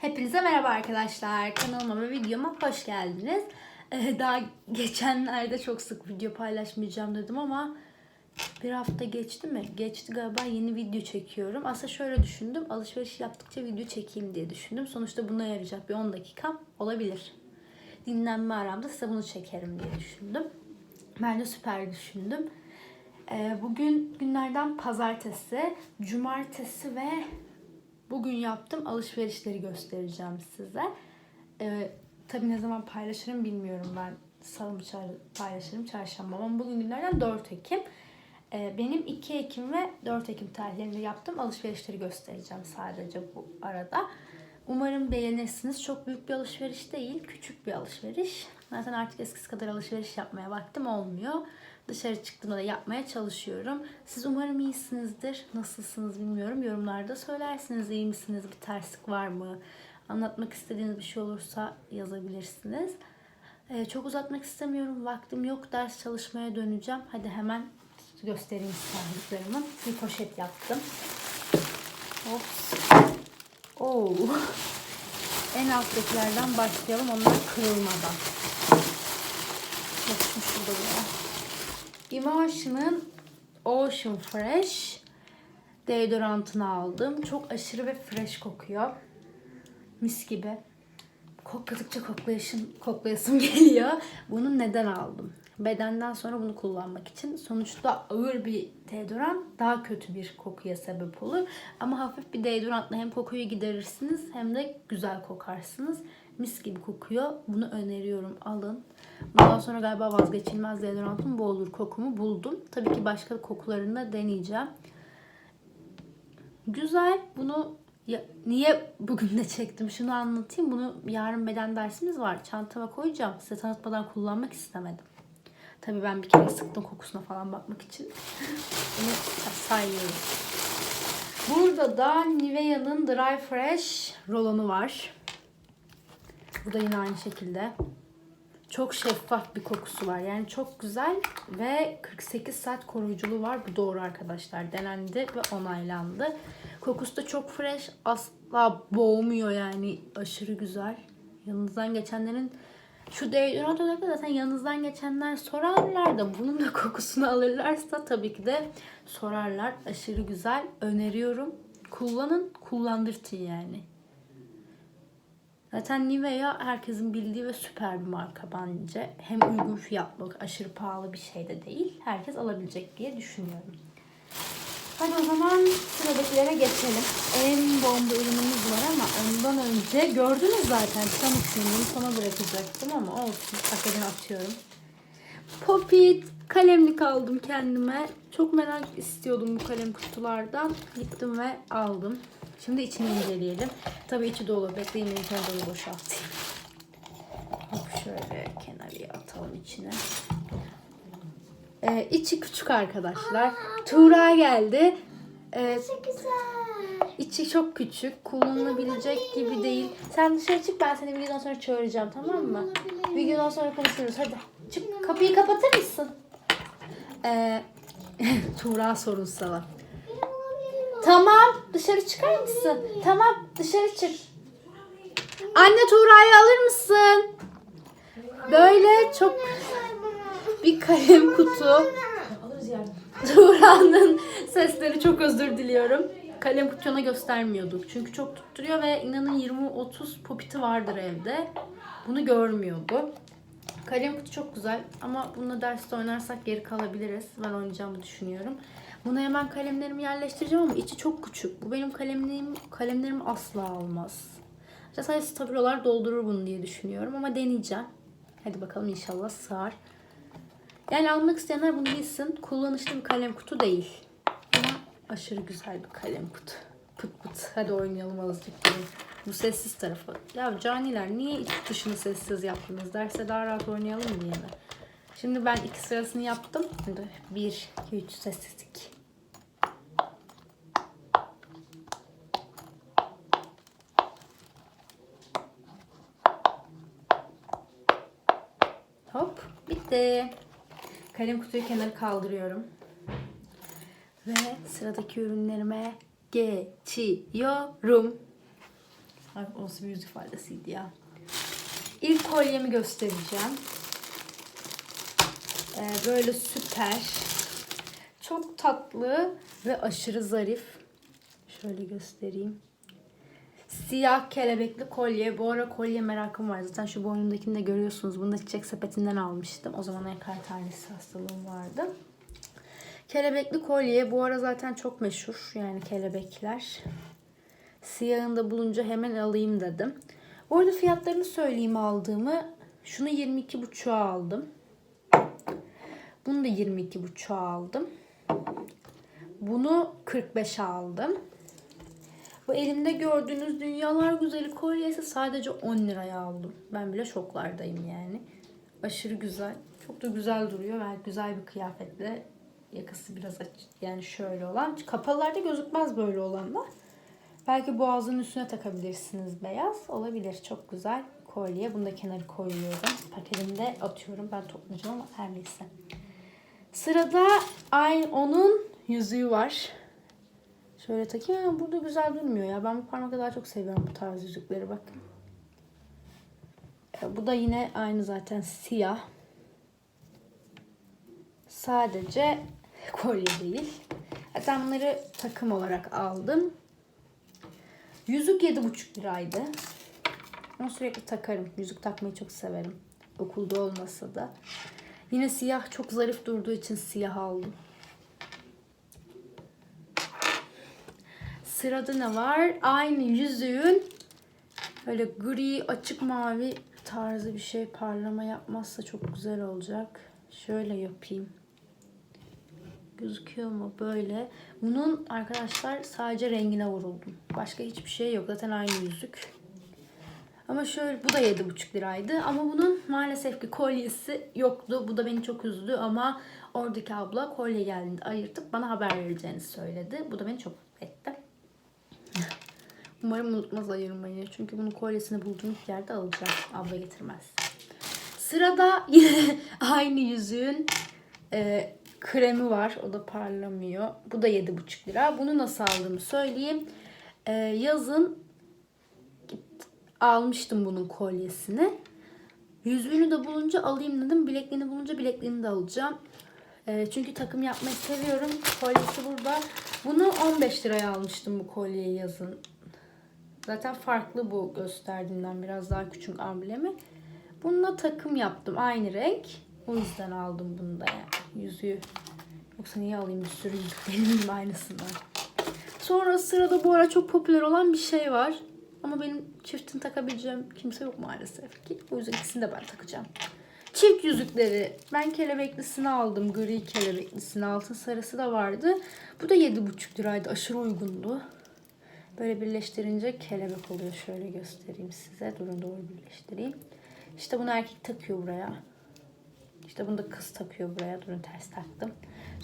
Hepinize merhaba arkadaşlar. Kanalıma ve videoma hoş geldiniz. Ee, daha geçenlerde çok sık video paylaşmayacağım dedim ama bir hafta geçti mi? Geçti galiba yeni video çekiyorum. Aslında şöyle düşündüm. Alışveriş yaptıkça video çekeyim diye düşündüm. Sonuçta buna yarayacak bir 10 dakikam olabilir. Dinlenme aramda size bunu çekerim diye düşündüm. Bence süper düşündüm. Ee, bugün günlerden pazartesi, cumartesi ve bugün yaptığım alışverişleri göstereceğim size. Ee, tabii ne zaman paylaşırım bilmiyorum ben. Salı mı çar- paylaşırım çarşamba ama bugün günlerden 4 Ekim. Ee, benim 2 Ekim ve 4 Ekim tarihlerinde yaptığım alışverişleri göstereceğim sadece bu arada. Umarım beğenirsiniz. Çok büyük bir alışveriş değil, küçük bir alışveriş. Zaten artık eskisi kadar alışveriş yapmaya vaktim olmuyor. Dışarı çıktığımda da yapmaya çalışıyorum. Siz umarım iyisinizdir. Nasılsınız bilmiyorum. Yorumlarda söylersiniz iyi misiniz, bir terslik var mı? Anlatmak istediğiniz bir şey olursa yazabilirsiniz. Ee, çok uzatmak istemiyorum. Vaktim yok. Ders çalışmaya döneceğim. Hadi hemen göstereyim sahiplerimi. Bir poşet yaptım. Ops. Oo. En alttakilerden başlayalım. Onlar kırılmadan. Bakın şurada bir Emotion'ın Ocean Fresh deodorantını aldım. Çok aşırı ve fresh kokuyor. Mis gibi. Kokladıkça koklayışım, koklayasım geliyor. Bunu neden aldım? Bedenden sonra bunu kullanmak için. Sonuçta ağır bir deodorant daha kötü bir kokuya sebep olur. Ama hafif bir deodorantla hem kokuyu giderirsiniz hem de güzel kokarsınız. Mis gibi kokuyor. Bunu öneriyorum. Alın. Bundan sonra galiba vazgeçilmez deodorantım bu olur. Kokumu buldum. Tabii ki başka kokularını da deneyeceğim. Güzel. Bunu ya, niye bugün de çektim? Şunu anlatayım. Bunu yarın beden dersimiz var. Çantama koyacağım. Size tanıtmadan kullanmak istemedim. Tabii ben bir kere sıktım kokusuna falan bakmak için. Bunu sayıyorum. Burada da Nivea'nın Dry Fresh rolonu var. Bu da yine aynı şekilde. Çok şeffaf bir kokusu var. Yani çok güzel ve 48 saat koruyuculuğu var. Bu doğru arkadaşlar. Denendi ve onaylandı. Kokusu da çok fresh. Asla boğmuyor yani. Aşırı güzel. Yanınızdan geçenlerin şu deodorant da zaten yanınızdan geçenler sorarlar da bunun da kokusunu alırlarsa tabii ki de sorarlar. Aşırı güzel. Öneriyorum. Kullanın, kullandırtın yani. Zaten Nivea herkesin bildiği ve süper bir marka bence. Hem uygun fiyatlı, aşırı pahalı bir şey de değil. Herkes alabilecek diye düşünüyorum. Hadi o zaman sıradakilere geçelim. En bomba ürünümüz var ama ondan önce gördünüz zaten tam bunu sona bırakacaktım ama olsun. Hakikaten atıyorum. Popit kalemlik aldım kendime. Çok merak istiyordum bu kalem kutulardan. Gittim ve aldım. Şimdi içini inceleyelim. Tabii içi dolu. Bekleyin önce onu boşaltayım. Hop şöyle kenarıya atalım içine. Ee, içi küçük arkadaşlar. Tuğra geldi. Ee, Çok güzel. içi çok küçük. Kullanılabilecek gibi değil. Sen dışarı çık ben seni videodan sonra çağıracağım tamam mı? Videodan sonra konuşuruz. Hadi çık kapıyı kapatır mısın? Ee, Tuğra sorun sana. Tamam dışarı çıkar mısın? Tamam dışarı çık. Anne Tuğra'yı alır mısın? Böyle çok bir kalem kutu. Tuğra'nın sesleri çok özür diliyorum. Kalem kutuna göstermiyorduk. Çünkü çok tutturuyor ve inanın 20-30 popiti vardır evde. Bunu görmüyordu. Kalem kutu çok güzel ama bununla derste oynarsak geri kalabiliriz. Ben oynayacağımı düşünüyorum. Buna hemen kalemlerimi yerleştireceğim ama içi çok küçük. Bu benim kalemlerim, kalemlerim asla almaz. İşte sadece stabilolar doldurur bunu diye düşünüyorum ama deneyeceğim. Hadi bakalım inşallah sığar. Yani almak isteyenler bunu bilsin. Kullanışlı bir kalem kutu değil. Ama aşırı güzel bir kalem kutu. Pıt pıt. Hadi oynayalım azıcık. bunu. Bu sessiz tarafı. Ya caniler niye iç dışını sessiz yaptınız? Derse daha rahat oynayalım diye mi? Şimdi ben iki sırasını yaptım. Şimdi bir, iki, üç sessizlik. Hop bitti. Kalem kutuyu kenara kaldırıyorum. Ve sıradaki ürünlerime geçiyorum. Ay, o nasıl bir yüz ifadesiydi ya. İlk kolyemi göstereceğim. Ee, böyle süper. Çok tatlı ve aşırı zarif. Şöyle göstereyim. Siyah kelebekli kolye. Bu ara kolye merakım var. Zaten şu boynumdakini de görüyorsunuz. Bunu da çiçek sepetinden almıştım. O zaman ekar tanesi hastalığım vardı. Kelebekli kolye. Bu ara zaten çok meşhur. Yani kelebekler. Siyahında bulunca hemen alayım dedim. Bu arada fiyatlarını söyleyeyim aldığımı. Şunu 22,5'a aldım. Bunu da 22,5'a aldım. Bunu 45'e aldım. Bu elimde gördüğünüz dünyalar güzeli kolyesi sadece 10 liraya aldım. Ben bile şoklardayım yani. Aşırı güzel. Çok da güzel duruyor ve güzel bir kıyafetle. Yakası biraz aç yani şöyle olan. Kapalılarda gözükmez böyle olanlar. Belki boğazın üstüne takabilirsiniz beyaz. Olabilir. Çok güzel kolye. Bunu da kenara koyuyorum. Paketimde atıyorum. Ben toplayacağım ama her neyse. Sırada aynı onun yüzüğü var. Şöyle takayım ama burada güzel durmuyor ya. Ben bu parmakla daha çok seviyorum bu tarz yüzükleri bakın. E, Bu da yine aynı zaten siyah. Sadece kolye değil. Zaten bunları takım olarak aldım. Yüzük 7,5 liraydı. Ama sürekli takarım. Yüzük takmayı çok severim. Okulda olmasa da. Yine siyah çok zarif durduğu için siyah aldım. Sırada ne var? Aynı yüzüğün böyle gri açık mavi tarzı bir şey parlama yapmazsa çok güzel olacak. Şöyle yapayım. Gözüküyor mu? Böyle. Bunun arkadaşlar sadece rengine vuruldum. Başka hiçbir şey yok. Zaten aynı yüzük. Ama şöyle bu da 7,5 liraydı. Ama bunun maalesef ki kolyesi yoktu. Bu da beni çok üzdü ama oradaki abla kolye geldiğinde ayırtıp bana haber vereceğini söyledi. Bu da beni çok mutlu etti. Umarım unutmaz ayırmayı. Çünkü bunun kolyesini bulduğum yerde alacağım. Abla getirmez. Sırada yine aynı yüzüğün e, kremi var. O da parlamıyor. Bu da 7,5 lira. Bunu nasıl aldığımı söyleyeyim. E, yazın almıştım bunun kolyesini. Yüzüğünü de bulunca alayım dedim. Bilekliğini bulunca bilekliğini de alacağım. E, çünkü takım yapmayı seviyorum. Kolyesi burada. Bunu 15 liraya almıştım bu kolyeyi yazın. Zaten farklı bu gösterdiğimden biraz daha küçük amblemi. Bununla takım yaptım. Aynı renk. O yüzden aldım bunu da yani. Yüzüğü. Yoksa niye alayım bir sürü yüzük aynısından. Sonra sırada bu ara çok popüler olan bir şey var. Ama benim çiftini takabileceğim kimse yok maalesef ki. O yüzden ikisini de ben takacağım. Çift yüzükleri. Ben kelebeklisini aldım. Gri kelebeklisini. Altın sarısı da vardı. Bu da 7,5 liraydı. Aşırı uygundu. Böyle birleştirince kelebek oluyor. Şöyle göstereyim size. Durun doğru birleştireyim. İşte bunu erkek takıyor buraya. İşte bunu da kız takıyor buraya. Durun ters taktım.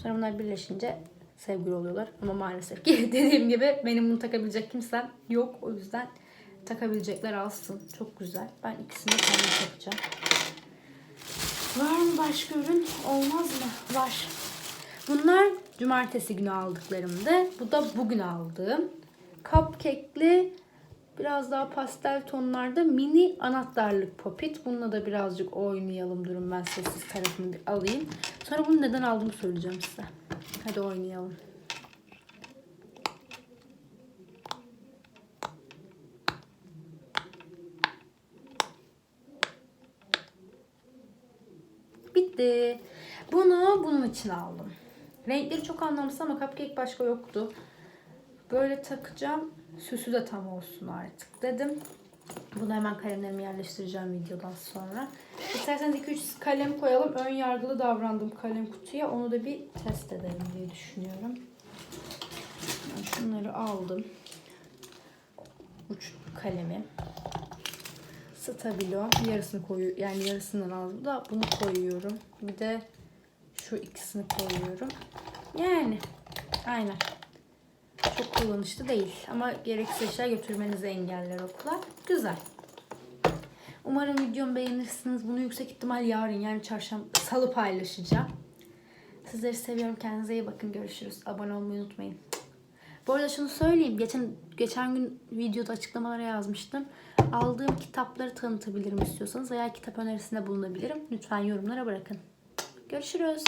Sonra bunlar birleşince sevgili oluyorlar. Ama maalesef ki dediğim gibi benim bunu takabilecek kimsem yok. O yüzden takabilecekler alsın. Çok güzel. Ben ikisini de kendim takacağım. Var mı başka ürün? Olmaz mı? Var. Bunlar cumartesi günü aldıklarımdı. Bu da bugün aldığım. Cupcake'li biraz daha pastel tonlarda mini anahtarlık popit. Bununla da birazcık oynayalım. Durun ben sessiz tarafını bir alayım. Sonra bunu neden aldığımı söyleyeceğim size. Hadi oynayalım. Bitti. Bunu bunun için aldım. Renkleri çok anlamsız ama cupcake başka yoktu. Böyle takacağım. Süsü de tam olsun artık dedim. Bunu hemen kalemlerimi yerleştireceğim videodan sonra. İsterseniz 2-3 kalem koyalım. Ön yargılı davrandım kalem kutuya. Onu da bir test edelim diye düşünüyorum. Ben şunları aldım. Uç kalemi. Stabilo. Yarısını koyu yani yarısından aldım da bunu koyuyorum. Bir de şu ikisini koyuyorum. Yani aynen. Çok kullanışlı değil. Ama gereksiz eşya götürmenizi engeller okula. Güzel. Umarım videomu beğenirsiniz. Bunu yüksek ihtimal yarın yani çarşamba, salı paylaşacağım. Sizleri seviyorum. Kendinize iyi bakın. Görüşürüz. Abone olmayı unutmayın. Bu arada şunu söyleyeyim. Geçen geçen gün videoda açıklamalara yazmıştım. Aldığım kitapları tanıtabilirim istiyorsanız veya kitap önerisinde bulunabilirim. Lütfen yorumlara bırakın. Görüşürüz.